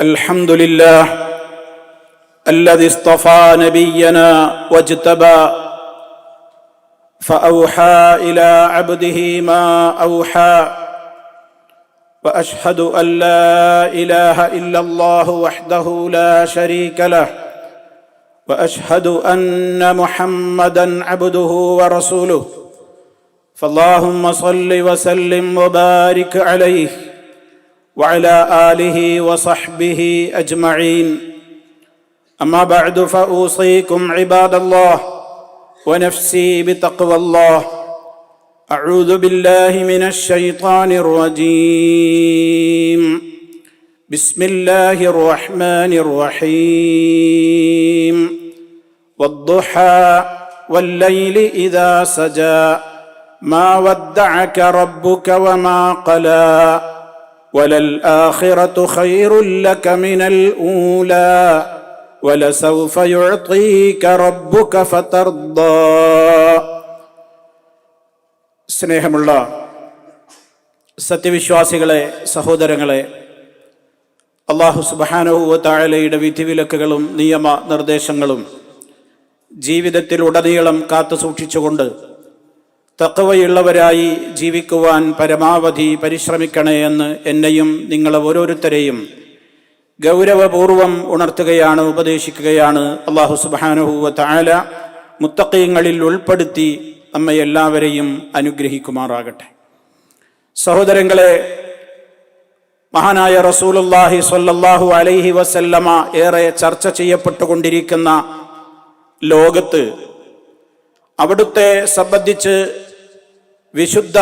الحمد لله الذي اصطفى نبينا واجتبى فأوحى إلى عبده ما أوحى وأشهد أن لا إله إلا الله وحده لا شريك له وأشهد أن محمدا عبده ورسوله فاللهم صل وسلم وبارك عليه وعلى آله وصحبه أجمعين. أما بعد فأوصيكم عباد الله ونفسي بتقوى الله. أعوذ بالله من الشيطان الرجيم. بسم الله الرحمن الرحيم. والضحى والليل إذا سجى. ما ودعك ربك وما قلى. وللاخره خير لك من الاولى ولسوف يعطيك ربك فترضى സ്നേഹമുള്ള സത്യവിശ്വാസികളെ സഹോദരങ്ങളെ അള്ളാഹു സുബാനുവ താഴലയുടെ വിധിവിലക്കുകളും നിയമ നിർദ്ദേശങ്ങളും ജീവിതത്തിൽ ഉടനീളം കാത്തു സൂക്ഷിച്ചുകൊണ്ട് തക്കവയുള്ളവരായി ജീവിക്കുവാൻ പരമാവധി പരിശ്രമിക്കണേ എന്ന് എന്നെയും നിങ്ങളെ ഓരോരുത്തരെയും ഗൗരവപൂർവം ഉണർത്തുകയാണ് ഉപദേശിക്കുകയാണ്. അള്ളാഹു സുബാനുഹൂവ താല മുത്തക്കയങ്ങളിൽ ഉൾപ്പെടുത്തി നമ്മെ എല്ലാവരെയും അനുഗ്രഹിക്കുമാറാകട്ടെ. സഹോദരങ്ങളെ മഹാനായ റസൂലുല്ലാഹി സ്വല്ലല്ലാഹു അലൈഹി വസല്ലമ ഏറെ ചർച്ച ചെയ്യപ്പെട്ടുകൊണ്ടിരിക്കുന്ന ലോകത്ത് അവിടുത്തെ സംബന്ധിച്ച് വിശുദ്ധ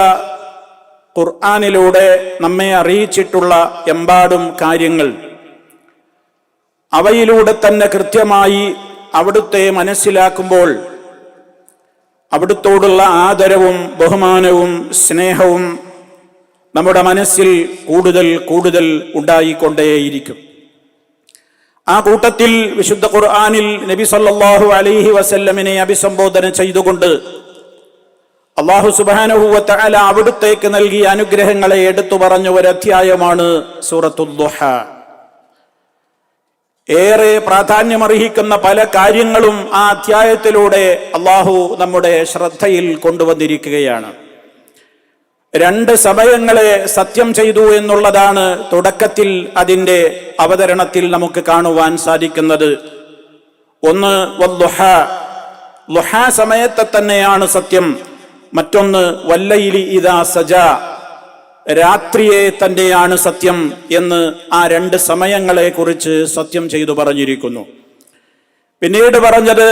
ഖുർആാനിലൂടെ നമ്മെ അറിയിച്ചിട്ടുള്ള എമ്പാടും കാര്യങ്ങൾ. അവയിലൂടെ തന്നെ കൃത്യമായി അവിടുത്തെ മനസ്സിലാക്കുമ്പോൾ അവിടുത്തോടുള്ള ആദരവും ബഹുമാനവും സ്നേഹവും നമ്മുടെ മനസ്സിൽ കൂടുതൽ കൂടുതൽ ഉണ്ടായിക്കൊണ്ടേയിരിക്കും. ആ കൂട്ടത്തിൽ വിശുദ്ധ ഖുർആാനിൽ നബി സല്ലാഹു അലൈഹി വസല്ലമിനെ അഭിസംബോധന ചെയ്തുകൊണ്ട് അള്ളാഹു സുബാനുഹൂവത്ത അല അവിടുത്തേക്ക് നൽകിയ അനുഗ്രഹങ്ങളെ എടുത്തു പറഞ്ഞ ഒരു അധ്യായമാണ് സൂറത്തുദ്ദുഹ ഏറെ പ്രാധാന്യമർഹിക്കുന്ന പല കാര്യങ്ങളും ആ അധ്യായത്തിലൂടെ അള്ളാഹു നമ്മുടെ ശ്രദ്ധയിൽ കൊണ്ടുവന്നിരിക്കുകയാണ്. രണ്ട് സമയങ്ങളെ സത്യം ചെയ്തു എന്നുള്ളതാണ് തുടക്കത്തിൽ അതിന്റെ അവതരണത്തിൽ നമുക്ക് കാണുവാൻ സാധിക്കുന്നത്. ഒന്ന് ലുഹ സമയത്തെ തന്നെയാണ് സത്യം. മറ്റൊന്ന് വല്ലയിലി ഇതാ സജ. രാത്രിയെ തന്നെയാണ് സത്യം എന്ന് ആ രണ്ട് സമയങ്ങളെ കുറിച്ച് സത്യം ചെയ്തു പറഞ്ഞിരിക്കുന്നു. പിന്നീട് പറഞ്ഞത്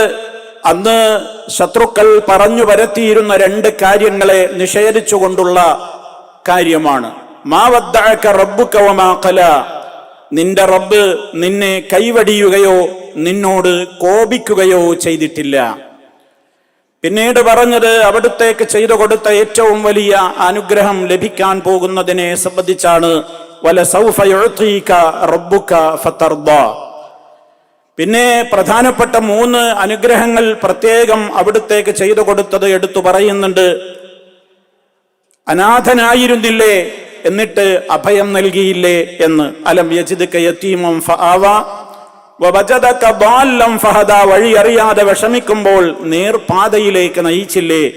അന്ന് ശത്രുക്കൾ പറഞ്ഞു വരത്തിയിരുന്ന രണ്ട് കാര്യങ്ങളെ നിഷേധിച്ചുകൊണ്ടുള്ള കാര്യമാണ്. മാവദ്ദഅക റബ്ബുക വമാ ഖല. നിന്റെ റബ്ബ് നിന്നെ കൈവടിയുകയോ നിന്നോട് കോപിക്കുകയോ ചെയ്തിട്ടില്ല. പിന്നീട് പറഞ്ഞത് അവിടുത്തേക്ക് ചെയ്തു കൊടുത്ത ഏറ്റവും വലിയ അനുഗ്രഹം ലഭിക്കാൻ പോകുന്നതിനെ സംബന്ധിച്ചാണ് വല പിന്നെ പ്രധാനപ്പെട്ട മൂന്ന് അനുഗ്രഹങ്ങൾ പ്രത്യേകം അവിടുത്തേക്ക് ചെയ്തു കൊടുത്തത് എടുത്തു പറയുന്നുണ്ട്. അനാഥനായിരുന്നില്ലേ എന്നിട്ട് അഭയം നൽകിയില്ലേ എന്ന്. അലം യജിദ് കയത്തീമം ഫ ആവാ. വഴി അറിയാതെ വിഷമിക്കുമ്പോൾ നേർപാതയിലേക്ക് നയിച്ചില്ലേ?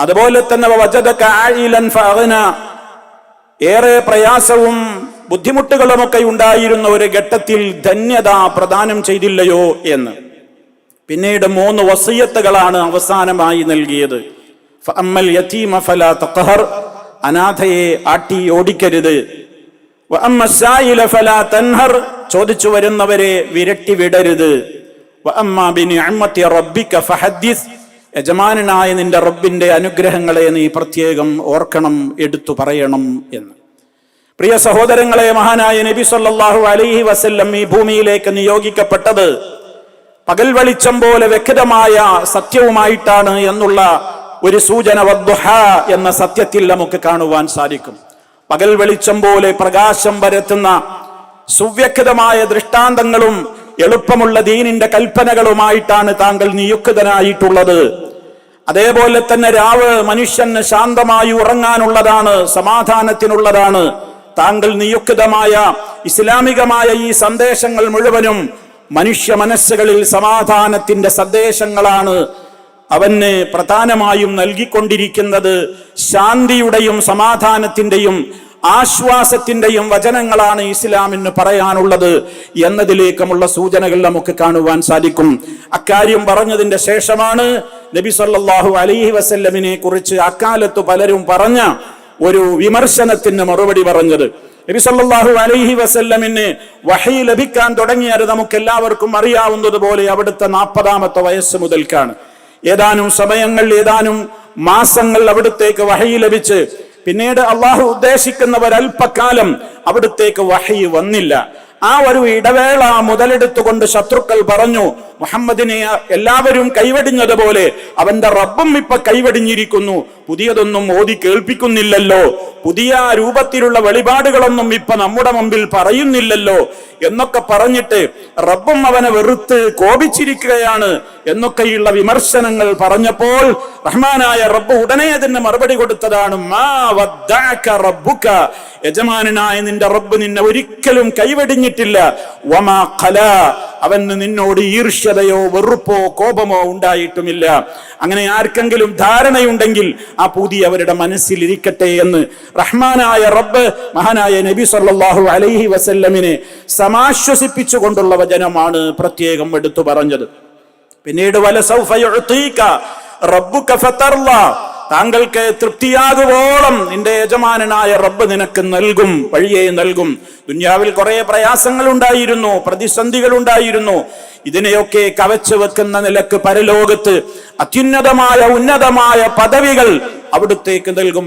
അതുപോലെ തന്നെ ഏറെ പ്രയാസവും ബുദ്ധിമുട്ടുകളുമൊക്കെ ഉണ്ടായിരുന്ന ഒരു ഘട്ടത്തിൽ ധന്യത പ്രദാനം ചെയ്തില്ലയോ എന്ന്. പിന്നീട് മൂന്ന് വസീയത്തുകളാണ് അവസാനമായി നൽകിയത്. യതീമ തഖഹർ. അനാഥയെ ആട്ടി ഓടിക്കരുത്. തൻഹർ. ചോദിച്ചു വരുന്നവരെ വിരട്ടി വിടരുത്. യജമാനായ നിന്റെ റബ്ബിന്റെ അനുഗ്രഹങ്ങളെ നീ പ്രത്യേകം ഓർക്കണം എടുത്തു പറയണം എന്ന്. പ്രിയ സഹോദരങ്ങളെ മഹാനായ നബി സല്ലാഹു അലൈഹി വസല്ലം ഈ ഭൂമിയിലേക്ക് നിയോഗിക്കപ്പെട്ടത് പകൽ വെളിച്ചം പോലെ വ്യക്തമായ സത്യവുമായിട്ടാണ് എന്നുള്ള ഒരു സൂചന വദ്ദുഹ എന്ന സത്യത്തിൽ നമുക്ക് കാണുവാൻ സാധിക്കും. പകൽ വെളിച്ചം പോലെ പ്രകാശം പരത്തുന്ന സുവ്യക്തമായ ദൃഷ്ടാന്തങ്ങളും എളുപ്പമുള്ള ദീനിന്റെ കൽപ്പനകളുമായിട്ടാണ് താങ്കൾ നിയുക്തനായിട്ടുള്ളത്. അതേപോലെ തന്നെ രാവ് മനുഷ്യന് ശാന്തമായി ഉറങ്ങാനുള്ളതാണ് സമാധാനത്തിനുള്ളതാണ്. താങ്കൾ നിയുക്തമായ ഇസ്ലാമികമായ ഈ സന്ദേശങ്ങൾ മുഴുവനും മനുഷ്യ മനസ്സുകളിൽ സമാധാനത്തിന്റെ സന്ദേശങ്ങളാണ് അവന് പ്രധാനമായും നൽകിക്കൊണ്ടിരിക്കുന്നത്. ശാന്തിയുടെയും സമാധാനത്തിന്റെയും ആശ്വാസത്തിന്റെയും വചനങ്ങളാണ് ഇസ്ലാമിന് പറയാനുള്ളത് എന്നതിലേക്കുമുള്ള സൂചനകൾ നമുക്ക് കാണുവാൻ സാധിക്കും. അക്കാര്യം പറഞ്ഞതിന്റെ ശേഷമാണ് നബി സല്ലാഹു അലൈഹി വസല്ലമിനെ കുറിച്ച് അക്കാലത്ത് പലരും പറഞ്ഞ ഒരു വിമർശനത്തിന് മറുപടി പറഞ്ഞത്. നബി സല്ലാഹു അലൈഹി വസല്ലമിന് വഹി ലഭിക്കാൻ തുടങ്ങിയത് നമുക്ക് എല്ലാവർക്കും അറിയാവുന്നതുപോലെ അവിടുത്തെ നാൽപ്പതാമത്തെ വയസ്സ് മുതൽക്കാണ്. ഏതാനും സമയങ്ങൾ ഏതാനും മാസങ്ങൾ അവിടുത്തേക്ക് വഹി ലഭിച്ച് പിന്നീട് അള്ളാഹു ഉദ്ദേശിക്കുന്നവരൽപ്പക്കാലം അവിടുത്തേക്ക് വഹി വന്നില്ല. ആ ഒരു ഇടവേള മുതലെടുത്തുകൊണ്ട് ശത്രുക്കൾ പറഞ്ഞു മുഹമ്മദിനെ എല്ലാവരും കൈവടിഞ്ഞതുപോലെ അവന്റെ റബ്ബും ഇപ്പൊ കൈവടിഞ്ഞിരിക്കുന്നു. പുതിയതൊന്നും ഓതി കേൾപ്പിക്കുന്നില്ലല്ലോ. പുതിയ രൂപത്തിലുള്ള വെളിപാടുകളൊന്നും ഇപ്പൊ നമ്മുടെ മുമ്പിൽ പറയുന്നില്ലല്ലോ. എന്നൊക്കെ പറഞ്ഞിട്ട് റബ്ബും അവനെ വെറുത്ത് കോപിച്ചിരിക്കുകയാണ് എന്നൊക്കെയുള്ള വിമർശനങ്ങൾ പറഞ്ഞപ്പോൾ റഹ്മാനായ റബ്ബ് ഉടനെ അതിന് മറുപടി കൊടുത്തതാണ് മാ റബ്ബുക. യജമാനനായ നിന്റെ റബ്ബ് നിന്നെ ഒരിക്കലും കൈവടിഞ്ഞിട്ടില്ല വമാ കല അവന് നിന്നോട് ഈർഷ്യതയോ വെറുപ്പോ കോപമോ ഉണ്ടായിട്ടുമില്ല. അങ്ങനെ ആർക്കെങ്കിലും ധാരണയുണ്ടെങ്കിൽ ആ പൂതി അവരുടെ മനസ്സിൽ ഇരിക്കട്ടെ എന്ന് റഹ്മാനായ റബ്ബ് മഹാനായ നബി സല്ലാഹു അലൈഹി വസല്ലമിനെ സമാശ്വസിപ്പിച്ചുകൊണ്ടുള്ള വചനമാണ് പ്രത്യേകം എടുത്തു പറഞ്ഞത്. പിന്നീട് വല സൗഫ റബ്ബുക ഫതർള. താങ്കൾക്ക് തൃപ്തിയാകുവോളം നിന്റെ യജമാനനായ റബ്ബ് നിനക്ക് നൽകും വഴിയെ നൽകും. ദുന്യാവിൽ കുറെ പ്രയാസങ്ങൾ ഉണ്ടായിരുന്നു പ്രതിസന്ധികൾ ഉണ്ടായിരുന്നു ഇതിനെയൊക്കെ കവച്ചു വെക്കുന്ന നിലയ്ക്ക് പരലോകത്ത് അത്യുന്നതമായ ഉന്നതമായ പദവികൾ അവിടുത്തേക്ക് നൽകും.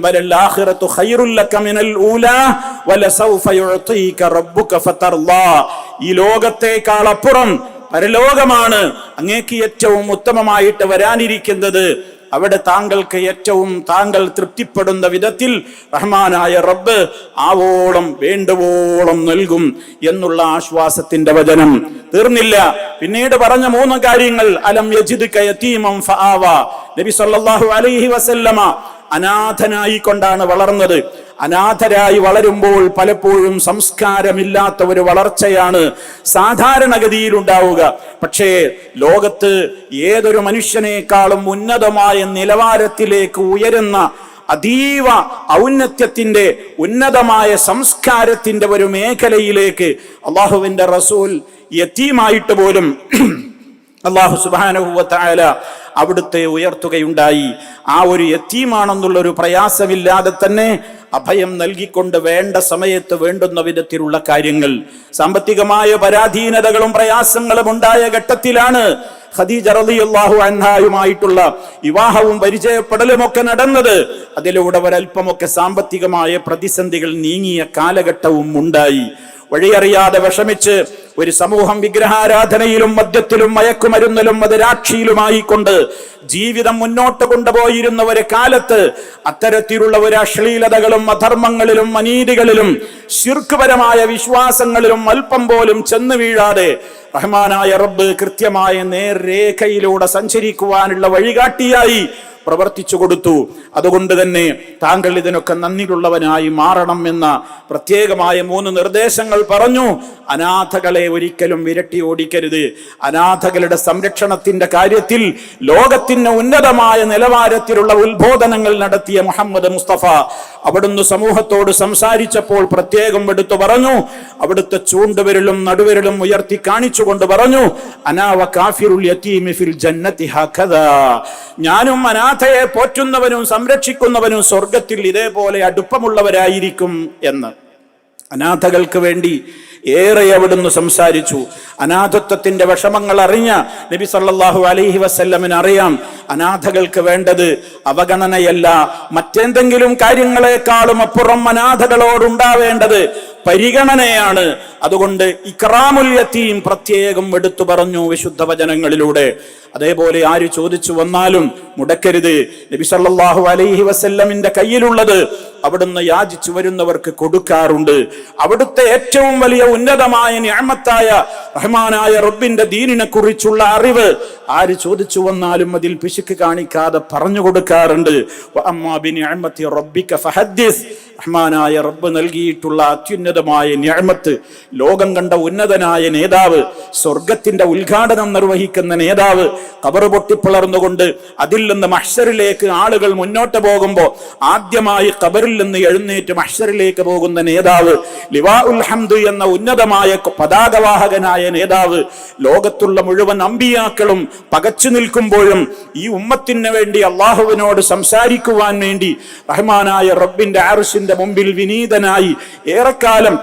ഈ ലോകത്തേക്കാൾ അപ്പുറം പരലോകമാണ് അങ്ങേക്ക് ഏറ്റവും ഉത്തമമായിട്ട് വരാനിരിക്കുന്നത്. അവിടെ താങ്കൾക്ക് ഏറ്റവും താങ്കൾ തൃപ്തിപ്പെടുന്ന വിധത്തിൽ റഹ്മാനായ റബ്ബ് ആവോളം വേണ്ടുവോളം നൽകും എന്നുള്ള ആശ്വാസത്തിന്റെ വചനം. തീർന്നില്ല. പിന്നീട് പറഞ്ഞ മൂന്ന് കാര്യങ്ങൾ. അലം യജിദ് യതീമം ഫആവ. നബി സല്ലല്ലാഹു അലൈഹി വസല്ലമ അനാഥനായി കൊണ്ടാണ് വളർന്നത്. അനാഥരായി വളരുമ്പോൾ പലപ്പോഴും സംസ്കാരമില്ലാത്ത ഒരു വളർച്ചയാണ് സാധാരണഗതിയിൽ ഉണ്ടാവുക പക്ഷേ ലോകത്ത് ഏതൊരു മനുഷ്യനേക്കാളും ഉന്നതമായ നിലവാരത്തിലേക്ക് ഉയരുന്ന അതീവ ഔന്നത്യത്തിന്റെ ഉന്നതമായ സംസ്കാരത്തിന്റെ ഒരു മേഖലയിലേക്ക് അള്ളാഹുവിന്റെ റസൂൽ യത്തീമായിട്ട് പോലും അള്ളാഹു സുബാനുഭവത്തായ അവിടുത്തെ ഉയർത്തുകയുണ്ടായി. ആ ഒരു എത്തീമാണെന്നുള്ളൊരു പ്രയാസമില്ലാതെ തന്നെ അഭയം നൽകിക്കൊണ്ട് വേണ്ട സമയത്ത് വേണ്ടുന്ന വിധത്തിലുള്ള കാര്യങ്ങൾ. സാമ്പത്തികമായ പരാധീനതകളും പ്രയാസങ്ങളും ഉണ്ടായ ഘട്ടത്തിലാണ് ഖദീജ റളിയല്ലാഹു അൻഹായുമായിട്ടുള്ള വിവാഹവും പരിചയപ്പെടലും ഒക്കെ നടന്നത്. അതിലൂടെ ഒരല്പമൊക്കെ സാമ്പത്തികമായ പ്രതിസന്ധികൾ നീങ്ങിയ കാലഘട്ടവും ഉണ്ടായി. വഴിയറിയാതെ വിഷമിച്ച് ഒരു സമൂഹം വിഗ്രഹാരാധനയിലും മദ്യത്തിലും മയക്കുമരുന്നിലും അത് രാക്ഷിയിലുമായിക്കൊണ്ട് ജീവിതം മുന്നോട്ട് കൊണ്ടുപോയിരുന്ന ഒരു കാലത്ത് അത്തരത്തിലുള്ള ഒരു അശ്ലീലതകളും അധർമ്മങ്ങളിലും അനീതികളിലും ശിർക്കുപരമായ വിശ്വാസങ്ങളിലും അല്പം പോലും ചെന്ന് വീഴാതെ റഹ്മാനായ റബ്ബ് കൃത്യമായ നേർരേഖയിലൂടെ സഞ്ചരിക്കുവാനുള്ള വഴികാട്ടിയായി പ്രവർത്തിച്ചു കൊടുത്തു. അതുകൊണ്ട് തന്നെ താങ്കൾ ഇതിനൊക്കെ നന്ദിയുള്ളവനായി മാറണം എന്ന പ്രത്യേകമായ മൂന്ന് നിർദ്ദേശങ്ങൾ പറഞ്ഞു. അനാഥകളെ ഒരിക്കലും വിരട്ടി ഓടിക്കരുത്. അനാഥകളുടെ സംരക്ഷണത്തിന്റെ കാര്യത്തിൽ ലോകത്തിന് ഉന്നതമായ നിലവാരത്തിലുള്ള ഉത്ബോധനങ്ങൾ നടത്തിയ മുഹമ്മദ് മുസ്തഫ അവിടുന്ന് സമൂഹത്തോട് സംസാരിച്ചപ്പോൾ പ്രത്യേകം എടുത്തു പറഞ്ഞു. അവിടുത്തെ ചൂണ്ടുവിരലും നടുവിരലും ഉയർത്തി കാണിച്ചുകൊണ്ട് പറഞ്ഞു അനാവ കാഫിറുൽ യതീമി ഫിൽ ജന്നതി ഹകദാ ഞാനും അനാഥയെ പോറ്റുന്നവനും സംരക്ഷിക്കുന്നവനും സ്വർഗത്തിൽ ഇതേപോലെ അടുപ്പമുള്ളവരായിരിക്കും എന്ന്. അനാഥകൾക്ക് വേണ്ടി ഏറെ അവിടുന്ന് സംസാരിച്ചു. അനാഥത്വത്തിന്റെ വിഷമങ്ങൾ അറിഞ്ഞ നബി സല്ലാഹു അലഹി വസ്ല്ലമിന് അറിയാം. അനാഥകൾക്ക് വേണ്ടത് അവഗണനയല്ല. മറ്റെന്തെങ്കിലും കാര്യങ്ങളെക്കാളും അപ്പുറം അനാഥകളോടുണ്ടാവേണ്ടത് പരിഗണനയാണ്. അതുകൊണ്ട് ഇക്രാമുൽ പ്രത്യേകം എടുത്തു പറഞ്ഞു വിശുദ്ധ വചനങ്ങളിലൂടെ. അതേപോലെ ആര് ചോദിച്ചു വന്നാലും മുടക്കരുത്. നബി സല്ലല്ലാഹു അലൈഹി വസല്ലമിന്റെ കയ്യിലുള്ളത് അവിടുന്ന് യാചിച്ചു വരുന്നവർക്ക് കൊടുക്കാറുണ്ട്. അവിടുത്തെ ഏറ്റവും വലിയ ഉന്നതമായ ഞാമത്തായ റഹ്മാനായ റബ്ബിന്റെ ദീനിനെ കുറിച്ചുള്ള അറിവ് ആര് ചോദിച്ചു വന്നാലും അതിൽ പിശുക്ക് കാണിക്കാതെ പറഞ്ഞു കൊടുക്കാറുണ്ട്. റഹ്മാനായ റബ്ബ് നൽകിയിട്ടുള്ള അത്യുന്നതമായ ഞാമത്ത് ലോകം കണ്ട ഉന്നതനായ നേതാവ് സ്വർഗത്തിന്റെ ഉദ്ഘാടനം നിർവഹിക്കുന്ന നേതാവ് കബറ് പൊട്ടിപ്പിളർന്നുകൊണ്ട് അതിൽ നിന്ന് മഷറിലേക്ക് ആളുകൾ മുന്നോട്ട് പോകുമ്പോൾ ആദ്യമായി കബറിൽ നിന്ന് എഴുന്നേറ്റ് മഷറിലേക്ക് പോകുന്ന നേതാവ് ലിവാ ഉൽ എന്ന ഉന്നതമായ പതാകവാഹകനായ നേതാവ് ലോകത്തുള്ള മുഴുവൻ അമ്പിയാക്കളും പകച്ചു നിൽക്കുമ്പോഴും ഈ ഉമ്മത്തിന് വേണ്ടി അള്ളാഹുവിനോട് സംസാരിക്കുവാൻ വേണ്ടി റഹ്മാനായ റബ്ബിന്റെ ആറുഷിന്റെ മുമ്പിൽ വിനീതനായി ഏറെക്കാലം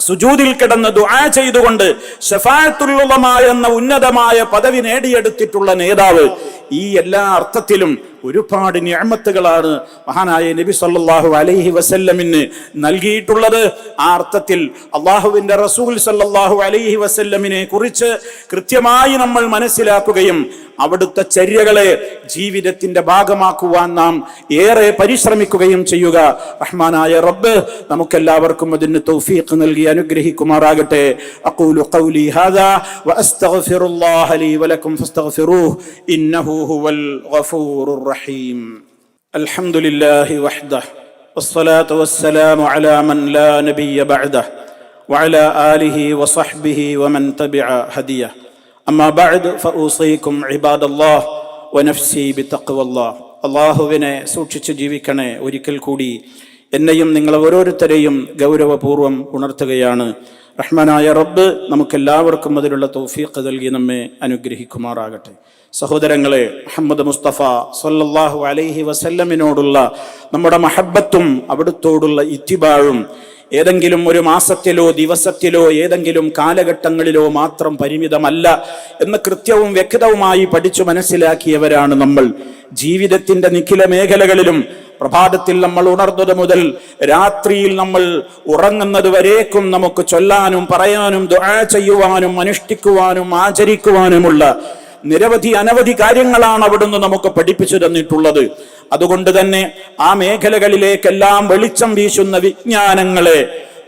സുജൂതിൽ കിടന്ന് ദുആ ചെയ്തുകൊണ്ട് ഷഫായത്തുള്ളുമ എന്ന ഉന്നതമായ പദവി നേടിയെടുത്തിട്ടുള്ള നേതാവ് ഈ എല്ലാ അർത്ഥത്തിലും ഒരുപാട് ഞാമത്തുകളാണ് മഹാനായ നബി സല്ലാഹു അലൈഹി വസല്ലമിന് നൽകിയിട്ടുള്ളത്. ആ അർത്ഥത്തിൽ അള്ളാഹുവിന്റെ റസൂൽ സല്ലാഹു അലൈഹി വസല്ലമിനെ കുറിച്ച് കൃത്യമായി നമ്മൾ മനസ്സിലാക്കുകയും അവിടുത്തെ ചര്യകളെ ജീവിതത്തിന്റെ ഭാഗമാക്കുവാൻ നാം ഏറെ പരിശ്രമിക്കുകയും ചെയ്യുക. റഹ്മാനായ റബ്ബ് നമുക്കെല്ലാവർക്കും അതിന് തൗഫീഖ് നൽകി അനുഗ്രഹിക്കുമാറാകട്ടെ. അഖൂലു ഖൗലി ഹാദാ വഅസ്തഗ്ഫിറുല്ലാഹ ലീ വലക്കും ഫസ്തഗ്ഫിറൂഹ്. ഇന്നഹു ഹുവൽ ഗഫൂറുർ റഹീം അൽഹംദുലില്ലാഹി വഹ്ദഹ് والصلاة والسلام على من لا نبي بعده وعلى آله وصحبه ومن تبع هديه أما بعد فأوصيكم عباد الله ونفسي بتقوى الله അള്ളാഹുവിനെ സൂക്ഷിച്ച് ജീവിക്കണേ ഒരിക്കൽ കൂടി എന്നെയും നിങ്ങൾ ഓരോരുത്തരെയും ഗൗരവപൂർവം ഉണർത്തുകയാണ്. റഹ്മാനായ റബ്ബ് നമുക്കെല്ലാവർക്കും അതിലുള്ള തൗഫീഖ് നൽകി നമ്മെ അനുഗ്രഹിക്കുമാറാകട്ടെ. സഹോദരങ്ങളെ മുഹമ്മദ് മുസ്തഫ സല്ലല്ലാഹു അലൈഹി വസല്ലമിനോടുള്ള നമ്മുടെ മഹബത്തും അവിടുത്തോടുള്ള ഇത്തിബാഴും ഏതെങ്കിലും ഒരു മാസത്തിലോ ദിവസത്തിലോ ഏതെങ്കിലും കാലഘട്ടങ്ങളിലോ മാത്രം പരിമിതമല്ല എന്ന് കൃത്യവും വ്യക്തവുമായി പഠിച്ചു മനസ്സിലാക്കിയവരാണ് നമ്മൾ. ജീവിതത്തിന്റെ നിഖില മേഖലകളിലും പ്രഭാതത്തിൽ നമ്മൾ ഉണർന്നത് മുതൽ രാത്രിയിൽ നമ്മൾ ഉറങ്ങുന്നത് വരേക്കും നമുക്ക് ചൊല്ലാനും പറയാനും ദുആ ചെയ്യുവാനും അനുഷ്ഠിക്കുവാനും ആചരിക്കുവാനുമുള്ള നിരവധി അനവധി കാര്യങ്ങളാണ് അവിടുന്ന് നമുക്ക് പഠിപ്പിച്ചു തന്നിട്ടുള്ളത്. അതുകൊണ്ട് തന്നെ ആ മേഖലകളിലേക്കെല്ലാം വെളിച്ചം വീശുന്ന വിജ്ഞാനങ്ങളെ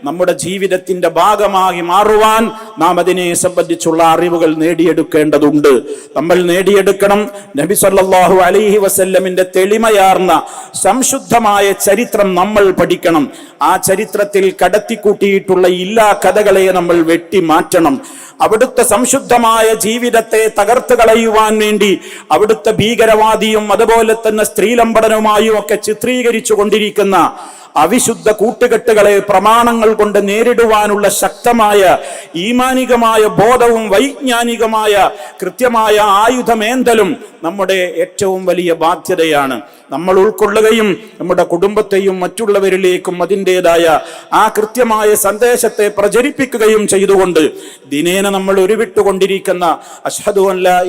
നമ്മുടെ ജീവിതത്തിന്റെ ഭാഗമായി മാറുവാൻ നാം അതിനെ സംബന്ധിച്ചുള്ള അറിവുകൾ നേടിയെടുക്കേണ്ടതുണ്ട്. നമ്മൾ നേടിയെടുക്കണം. നബി സല്ലാഹു അലൈഹി വസല്ലമിന്റെ തെളിമയാർന്ന സംശുദ്ധമായ ചരിത്രം നമ്മൾ പഠിക്കണം. ആ ചരിത്രത്തിൽ കടത്തിക്കൂട്ടിയിട്ടുള്ള എല്ലാ കഥകളെ നമ്മൾ വെട്ടി മാറ്റണം അവിടുത്തെ സംശുദ്ധമായ ജീവിതത്തെ തകർത്ത് കളയുവാൻ വേണ്ടി അവിടുത്തെ ഭീകരവാദിയും അതുപോലെ തന്നെ സ്ത്രീലംബടനവുമായും ഒക്കെ ചിത്രീകരിച്ചു കൊണ്ടിരിക്കുന്ന അവിശുദ്ധ കൂട്ടുകെട്ടുകളെ പ്രമാണങ്ങൾ കൊണ്ട് നേരിടുവാനുള്ള ശക്തമായ ഈമാനികമായ ബോധവും വൈജ്ഞാനികമായ കൃത്യമായ ആയുധമേന്തലും നമ്മുടെ ഏറ്റവും വലിയ ബാധ്യതയാണ്. നമ്മൾ ഉൾക്കൊള്ളുകയും നമ്മുടെ കുടുംബത്തെയും മറ്റുള്ളവരിലേക്കും അതിന്റെതായ ആ കൃത്യമായ സന്ദേശത്തെ പ്രചരിപ്പിക്കുകയും ചെയ്തുകൊണ്ട് ദിനേന നമ്മൾ ഉരുവിട്ടുകൊണ്ടിരിക്കുന്ന അഷ്ഹദു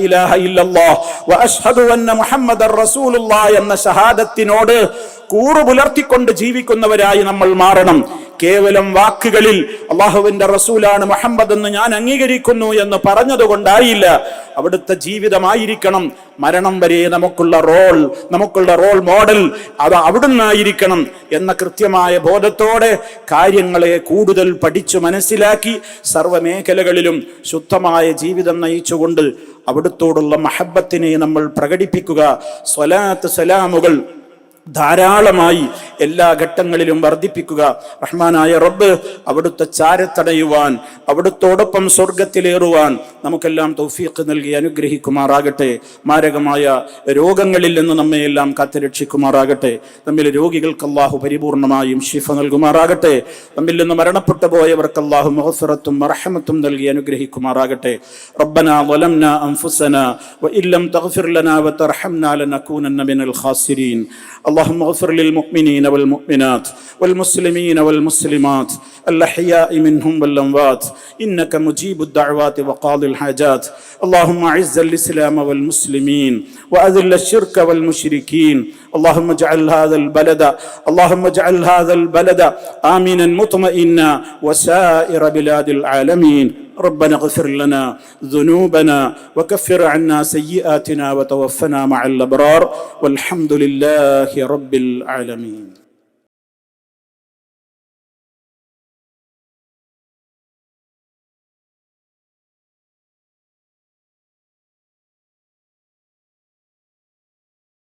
ഇല്ലല്ലാഹ് വ അഷ്ഹദു അന്ന എന്ന ഷഹാദത്തിനോട് കൂറു പുലർത്തിക്കൊണ്ട് ജീവിക്കുന്നവരായി നമ്മൾ മാറണം. കേവലം വാക്കുകളിൽ അള്ളാഹുവിന്റെ റസൂലാണ് മുഹമ്മദ് എന്ന് ഞാൻ അംഗീകരിക്കുന്നു എന്ന് പറഞ്ഞതുകൊണ്ടായില്ല. അവിടുത്തെ ജീവിതമായിരിക്കണം. മരണം വരെ നമുക്കുള്ള റോൾ നമുക്കുള്ള റോൾ മോഡൽ അത് അവിടുന്നായിരിക്കണം എന്ന കൃത്യമായ ബോധത്തോടെ കാര്യങ്ങളെ കൂടുതൽ പഠിച്ചു മനസ്സിലാക്കി സർവമേഖലകളിലും ശുദ്ധമായ ജീവിതം നയിച്ചുകൊണ്ട് അവിടുത്തോടുള്ള മഹബത്തിനെ നമ്മൾ പ്രകടിപ്പിക്കുക. സ്വലാത്ത് സലാമുകൾ ധാരാളമായി എല്ലാ ഘട്ടങ്ങളിലും വർദ്ധിപ്പിക്കുക റഹ്മാനായ റബ്ബ് അവിടുത്തെ ചാരത്തടയുവാൻ അവിടുത്തോടൊപ്പം സ്വർഗത്തിലേറുവാൻ നമുക്കെല്ലാം തൗഫീഖ് നൽകി അനുഗ്രഹിക്കുമാറാകട്ടെ മാരകമായ രോഗങ്ങളിൽ നിന്ന് നമ്മെ എല്ലാം കാത്തുരക്ഷിക്കുമാറാകട്ടെ നമ്മിൽ രോഗികൾക്ക് അള്ളാഹു പരിപൂർണമായും ഷിഫ നൽകുമാറാകട്ടെ നമ്മിൽ നിന്ന് മരണപ്പെട്ടു പോയവർക്ക് അള്ളാഹു മഹഫറത്തും മറഹമത്തും നൽകി അനുഗ്രഹിക്കുമാറാകട്ടെ ربنا ظلمنا أنفسنا وإن لم تغفر لنا وترحمنا لنكونن من الخاسرين اللهم اغفر للمؤمنين والمؤمنات والمسلمين والمسلمات الأحياء منهم والأموات إنك مجيب الدعوات وقاضي الحاجات اللهم أعز الإسلام والمسلمين وأذل الشرك والمشركين اللهم اجعل هذا البلد اللهم اجعل هذا البلد آمنا مطمئنا وسائر بلاد العالمين. ربنا اغفر لنا ذنوبنا وكفر عنا سيئاتنا وتوفنا مع الأبرار. والحمد لله رب العالمين.